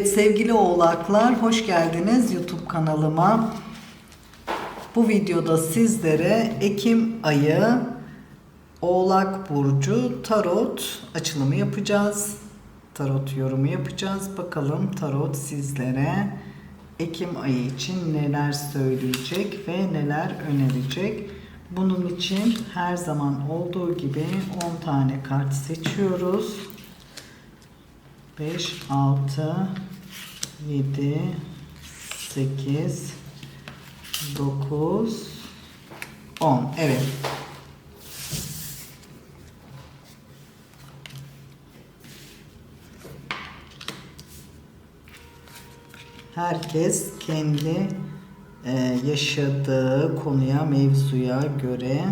sevgili oğlaklar hoş geldiniz YouTube kanalıma. Bu videoda sizlere Ekim ayı Oğlak Burcu Tarot açılımı yapacağız. Tarot yorumu yapacağız. Bakalım Tarot sizlere Ekim ayı için neler söyleyecek ve neler önerecek. Bunun için her zaman olduğu gibi 10 tane kart seçiyoruz. 5, 6, 7, 8, 9, 10. Evet. Herkes kendi e, yaşadığı konuya, mevzuya göre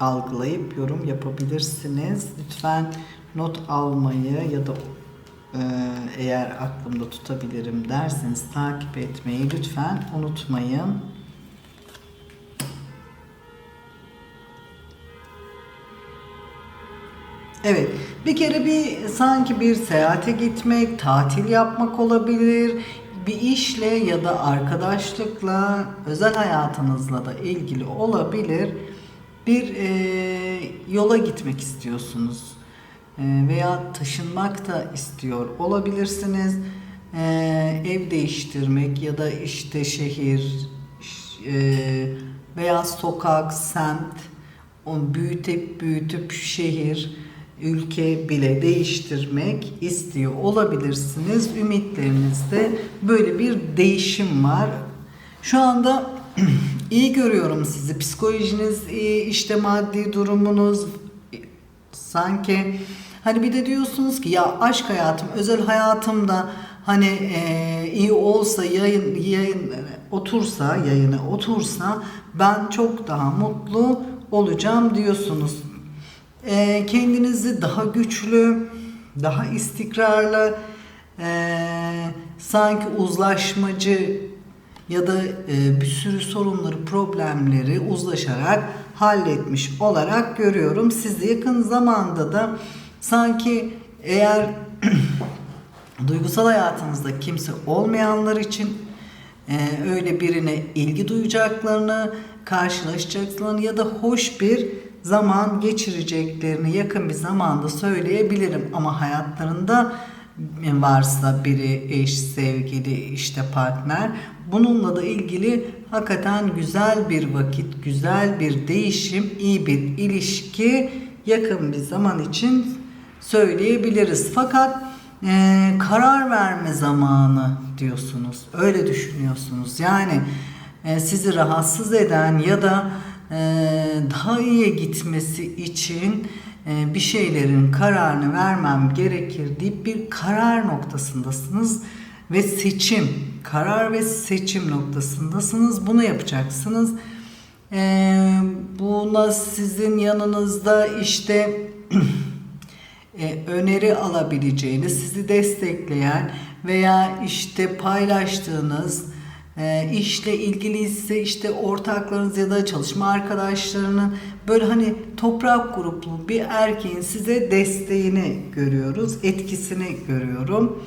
algılayıp yorum yapabilirsiniz. Lütfen not almayı ya da eğer aklımda tutabilirim derseniz takip etmeyi lütfen unutmayın. Evet, bir kere bir sanki bir seyahate gitmek, tatil yapmak olabilir. Bir işle ya da arkadaşlıkla, özel hayatınızla da ilgili olabilir. Bir e, yola gitmek istiyorsunuz veya taşınmak da istiyor olabilirsiniz. E, ev değiştirmek ya da işte şehir e, veya sokak, semt, onu büyütüp büyütüp şehir, ülke bile değiştirmek istiyor olabilirsiniz. Ümitlerinizde böyle bir değişim var. Şu anda iyi görüyorum sizi. Psikolojiniz iyi, işte maddi durumunuz sanki hani bir de diyorsunuz ki ya aşk hayatım, özel hayatımda hani e, iyi olsa yayın yayın otursa yayını otursa ben çok daha mutlu olacağım diyorsunuz. E, kendinizi daha güçlü, daha istikrarlı, e, sanki uzlaşmacı ya da e, bir sürü sorunları, problemleri uzlaşarak halletmiş olarak görüyorum. Sizi yakın zamanda da sanki eğer duygusal hayatınızda kimse olmayanlar için e, öyle birine ilgi duyacaklarını, karşılaşacaklarını ya da hoş bir zaman geçireceklerini yakın bir zamanda söyleyebilirim. Ama hayatlarında varsa biri eş, sevgili, işte partner bununla da ilgili hakikaten güzel bir vakit, güzel bir değişim, iyi bir ilişki yakın bir zaman için söyleyebiliriz. Fakat e, karar verme zamanı diyorsunuz. Öyle düşünüyorsunuz. Yani e, sizi rahatsız eden ya da e, daha iyiye gitmesi için e, bir şeylerin kararını vermem gerekir deyip bir karar noktasındasınız ve seçim, karar ve seçim noktasındasınız. Bunu yapacaksınız. E, buna sizin yanınızda işte e, öneri alabileceğiniz, sizi destekleyen veya işte paylaştığınız e, işle ilgili ise işte ortaklarınız ya da çalışma arkadaşlarının böyle hani toprak gruplu bir erkeğin size desteğini görüyoruz, etkisini görüyorum.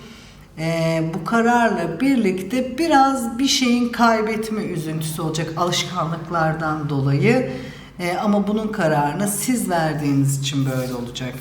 E, bu kararla birlikte biraz bir şeyin kaybetme üzüntüsü olacak alışkanlıklardan dolayı. E, ama bunun kararını siz verdiğiniz için böyle olacak.